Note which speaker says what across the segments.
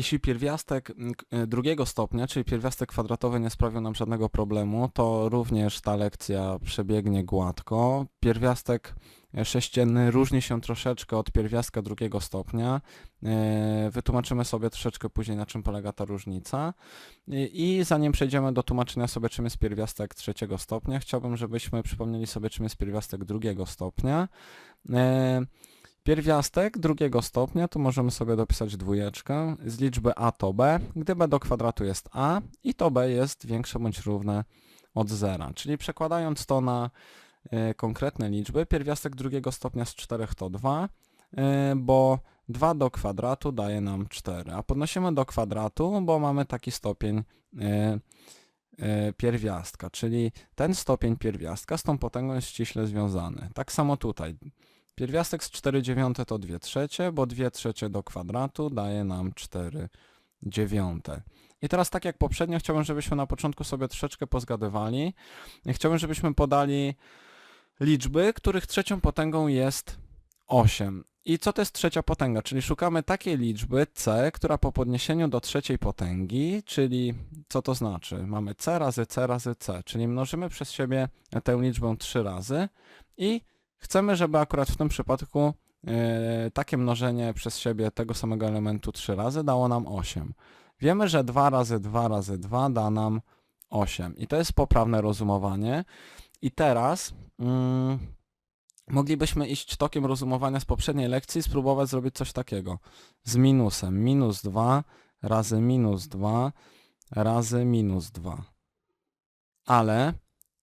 Speaker 1: Jeśli pierwiastek mm, e, drugiego stopnia, czyli pierwiastek kwadratowy nie sprawił nam żadnego problemu, to również ta lekcja przebiegnie gładko. Pierwiastek e, sześcienny różni się troszeczkę od pierwiastka drugiego stopnia. E, Wytłumaczymy sobie troszeczkę później, na czym polega ta różnica. I i zanim przejdziemy do tłumaczenia sobie, czym jest pierwiastek trzeciego stopnia, chciałbym, żebyśmy przypomnieli sobie, czym jest pierwiastek drugiego stopnia. Pierwiastek drugiego stopnia, tu możemy sobie dopisać dwójeczkę, z liczby a to b, gdy b do kwadratu jest a i to b jest większe bądź równe od zera. Czyli przekładając to na e, konkretne liczby, pierwiastek drugiego stopnia z 4 to 2, e, bo 2 do kwadratu daje nam 4, a podnosimy do kwadratu, bo mamy taki stopień e, pierwiastka, czyli ten stopień pierwiastka z tą potęgą jest ściśle związany. Tak samo tutaj. Pierwiastek z 4 dziewiąte to 2 trzecie, bo 2 trzecie do kwadratu daje nam 4 dziewiąte. I teraz tak jak poprzednio chciałbym, żebyśmy na początku sobie troszeczkę pozgadywali. Chciałbym, żebyśmy podali liczby, których trzecią potęgą jest 8. I co to jest trzecia potęga? Czyli szukamy takiej liczby c, która po podniesieniu do trzeciej potęgi, czyli co to znaczy? Mamy c razy c razy c, czyli mnożymy przez siebie tę liczbę 3 razy i Chcemy, żeby akurat w tym przypadku e, takie mnożenie przez siebie tego samego elementu 3 razy dało nam 8. Wiemy, że 2 razy 2 razy 2 da nam 8 i to jest poprawne rozumowanie. I teraz mm, moglibyśmy iść tokiem rozumowania z poprzedniej lekcji i spróbować zrobić coś takiego. Z minusem. Minus 2 razy minus 2 razy minus 2. Ale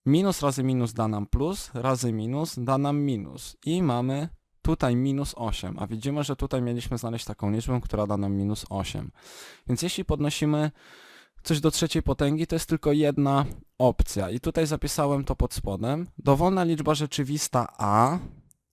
Speaker 1: Minus razy minus da nam plus, razy minus da nam minus. I mamy tutaj minus 8, a widzimy, że tutaj mieliśmy znaleźć taką liczbę, która da nam minus 8. Więc jeśli podnosimy coś do trzeciej potęgi, to jest tylko jedna opcja. I tutaj zapisałem to pod spodem. Dowolna liczba rzeczywista a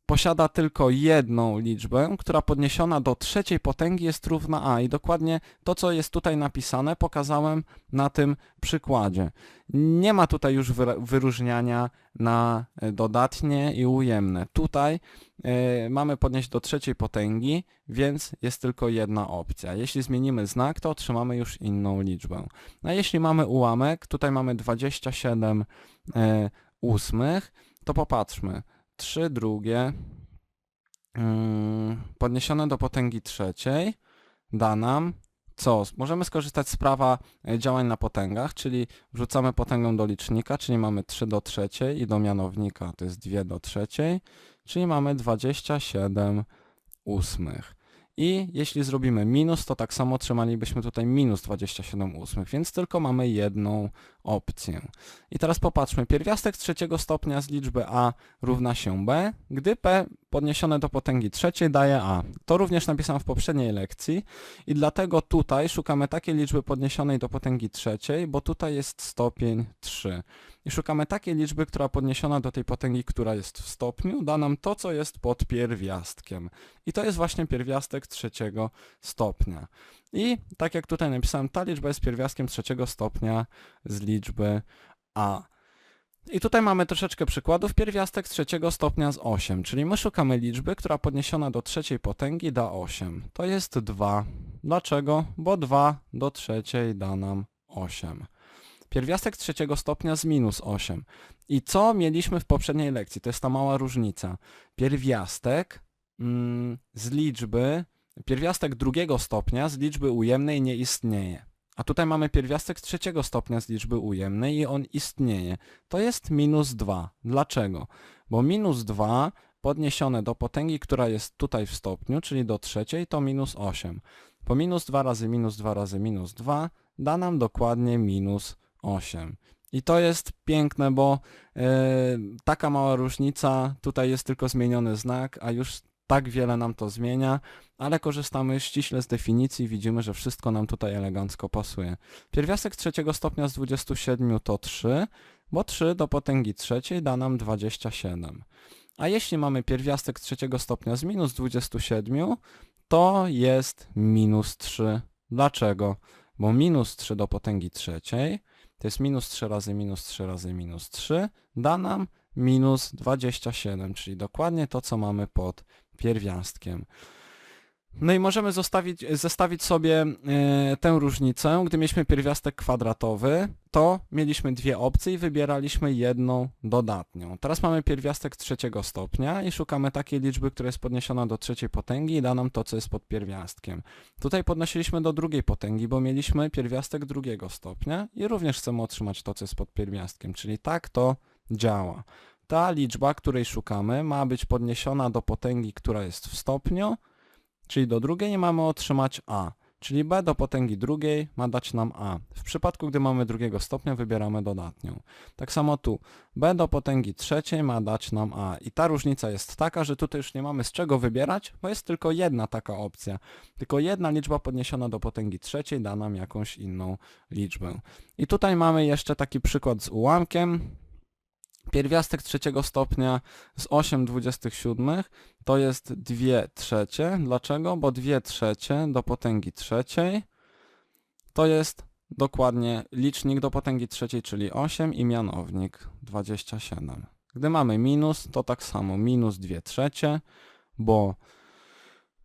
Speaker 1: posiada tylko jedną liczbę, która podniesiona do trzeciej potęgi jest równa a. I dokładnie to, co jest tutaj napisane, pokazałem na tym przykładzie. Nie ma tutaj już wyróżniania na e, dodatnie i ujemne. Tutaj e, mamy podnieść do trzeciej potęgi, więc jest tylko jedna opcja. Jeśli zmienimy znak, to otrzymamy już inną liczbę. A jeśli mamy ułamek, tutaj mamy 27 e, ósmych, to popatrzmy. 3 drugie mm, podniesione do potęgi trzeciej da nam co? Możemy skorzystać z prawa e, działań na potęgach, czyli wrzucamy potęgę do licznika, czyli mamy 3 do trzeciej i do mianownika to jest 2 do trzeciej, czyli mamy 27 ósmych. I jeśli zrobimy minus, to tak samo otrzymalibyśmy tutaj minus 27 ósmych, więc tylko mamy jedną opcję. I teraz popatrzmy, pierwiastek trzeciego stopnia z liczby a równa się b, gdy p podniesione do potęgi trzeciej daje a. To również napisałem w poprzedniej lekcji i dlatego tutaj szukamy takiej liczby podniesionej do potęgi trzeciej, bo tutaj jest stopień 3. I szukamy takiej liczby, która podniesiona do tej potęgi, która jest w stopniu, da nam to, co jest pod pierwiastkiem. I to jest właśnie pierwiastek trzeciego stopnia. I tak jak tutaj napisałem, ta liczba jest pierwiastkiem trzeciego stopnia z liczby a. I tutaj mamy troszeczkę przykładów. Pierwiastek trzeciego stopnia z 8, czyli my szukamy liczby, która podniesiona do trzeciej potęgi da 8. To jest 2. Dlaczego? Bo 2 do trzeciej da nam 8. Pierwiastek trzeciego stopnia z minus 8. I co mieliśmy w poprzedniej lekcji? To jest ta mała różnica. Pierwiastek mm, z liczby, pierwiastek drugiego stopnia z liczby ujemnej nie istnieje. A tutaj mamy pierwiastek trzeciego stopnia z liczby ujemnej i on istnieje. To jest minus 2. Dlaczego? Bo minus 2 podniesione do potęgi, która jest tutaj w stopniu, czyli do trzeciej, to minus 8. Po minus 2 razy minus 2 razy minus 2 da nam dokładnie minus 8. I to jest piękne, bo e, taka mała różnica, tutaj jest tylko zmieniony znak, a już tak wiele nam to zmienia, ale korzystamy ściśle z definicji i widzimy, że wszystko nam tutaj elegancko pasuje. Pierwiastek trzeciego stopnia z 27 to 3, bo 3 do potęgi trzeciej da nam 27. A jeśli mamy pierwiastek trzeciego stopnia z minus 27, to jest minus 3. Dlaczego? Bo minus 3 do potęgi trzeciej to jest minus 3 razy minus 3 razy minus 3, da nam minus 27, czyli dokładnie to, co mamy pod pierwiastkiem. No i możemy zostawić, zestawić sobie e, tę różnicę. Gdy mieliśmy pierwiastek kwadratowy, to mieliśmy dwie opcje i wybieraliśmy jedną dodatnią. Teraz mamy pierwiastek trzeciego stopnia i szukamy takiej liczby, która jest podniesiona do trzeciej potęgi i da nam to, co jest pod pierwiastkiem. Tutaj podnosiliśmy do drugiej potęgi, bo mieliśmy pierwiastek drugiego stopnia i również chcemy otrzymać to, co jest pod pierwiastkiem, czyli tak to działa. Ta liczba, której szukamy, ma być podniesiona do potęgi, która jest w stopniu, czyli do drugiej mamy otrzymać a. Czyli b do potęgi drugiej ma dać nam a. W przypadku, gdy mamy drugiego stopnia, wybieramy dodatnią. Tak samo tu. b do potęgi trzeciej ma dać nam a. I ta różnica jest taka, że tutaj już nie mamy z czego wybierać, bo jest tylko jedna taka opcja. Tylko jedna liczba podniesiona do potęgi trzeciej da nam jakąś inną liczbę. I tutaj mamy jeszcze taki przykład z ułamkiem. Pierwiastek trzeciego stopnia z 8,27 to jest 2 trzecie. Dlaczego? Bo 2 trzecie do potęgi trzeciej to jest dokładnie licznik do potęgi trzeciej, czyli 8 i mianownik 27. Gdy mamy minus, to tak samo minus 2 trzecie, bo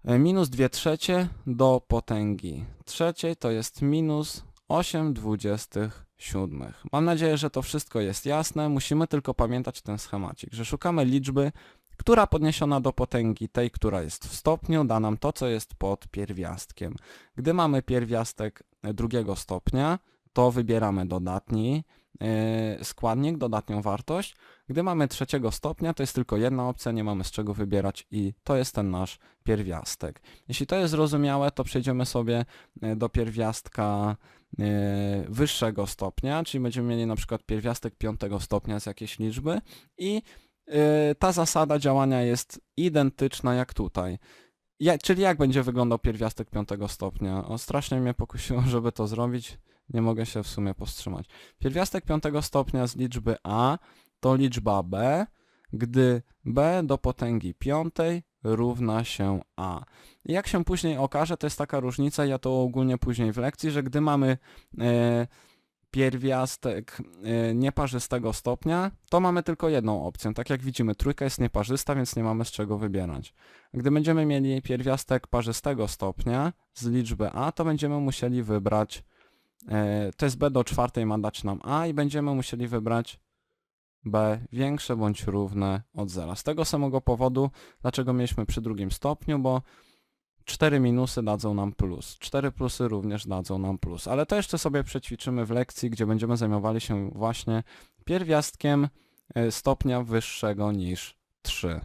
Speaker 1: e, minus 2 trzecie do potęgi trzeciej to jest minus 8 dwudziestych siódmych. Mam nadzieję, że to wszystko jest jasne. Musimy tylko pamiętać ten schemacik, że szukamy liczby, która podniesiona do potęgi tej, która jest w stopniu, da nam to, co jest pod pierwiastkiem. Gdy mamy pierwiastek drugiego stopnia, to wybieramy dodatni składnik, dodatnią wartość. Gdy mamy trzeciego stopnia, to jest tylko jedna opcja, nie mamy z czego wybierać i to jest ten nasz pierwiastek. Jeśli to jest zrozumiałe, to przejdziemy sobie yy, do pierwiastka yy, wyższego stopnia, czyli będziemy mieli na przykład pierwiastek piątego stopnia z jakiejś liczby i ta zasada działania jest identyczna jak tutaj. Ja, czyli jak będzie wyglądał pierwiastek piątego stopnia? O, strasznie mnie pokusiło, żeby to zrobić. Nie mogę się w sumie powstrzymać. Pierwiastek piątego stopnia z liczby a to liczba b, gdy b do potęgi piątej równa się a. I jak się później okaże, to jest taka różnica, ja to ogólnie później w lekcji, że gdy mamy e, pierwiastek e, nieparzystego stopnia, to mamy tylko jedną opcję. Tak jak widzimy, trójka jest nieparzysta, więc nie mamy z czego wybierać. Gdy będziemy mieli pierwiastek parzystego stopnia z liczby a, to będziemy musieli wybrać e, to jest b do czwartej ma dać nam a i będziemy musieli wybrać b większe bądź równe od zera. Z tego samego powodu, dlaczego mieliśmy przy drugim stopniu, bo 4 minusy dadzą nam plus, 4 plusy również dadzą nam plus, ale to jeszcze sobie przećwiczymy w lekcji, gdzie będziemy zajmowali się właśnie pierwiastkiem e, stopnia wyższego niż 3.